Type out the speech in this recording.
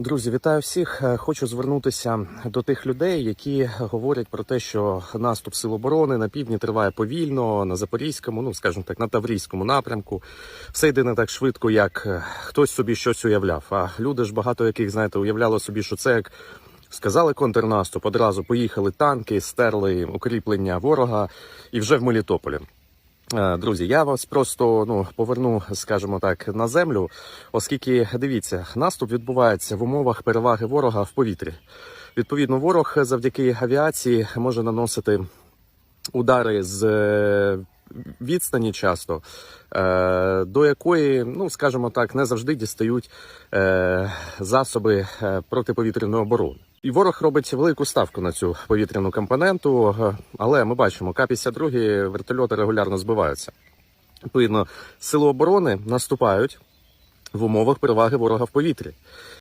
Друзі, вітаю всіх. Е, Хочу звернутися до тих людей, які говорять про те, що наступ сил оборони на півдні триває повільно, на запорізькому, ну скажімо так, на таврійському напрямку. Все йде не так швидко, як е, хтось собі щось уявляв. А люди ж багато яких знаєте, уявляли собі, що це як. Сказали контрнаступ, одразу поїхали танки, стерли укріплення ворога і вже в Мелітополі. Е, Друзі, я вас просто ну поверну, скажімо так, на землю, оскільки дивіться, наступ відбувається в умовах переваги ворога в повітрі. Відповідно, ворог завдяки авіації може наносити удари з е, відстані часто, е, до якої, ну скажімо так, не завжди дістають е, засоби е, протиповітряної оборони. І ворог робить велику ставку на цю повітряну компоненту, але ми бачимо, К-52 вертольоти регулярно збиваються. Відповідно, сили оборони наступають в умовах переваги ворога в повітрі.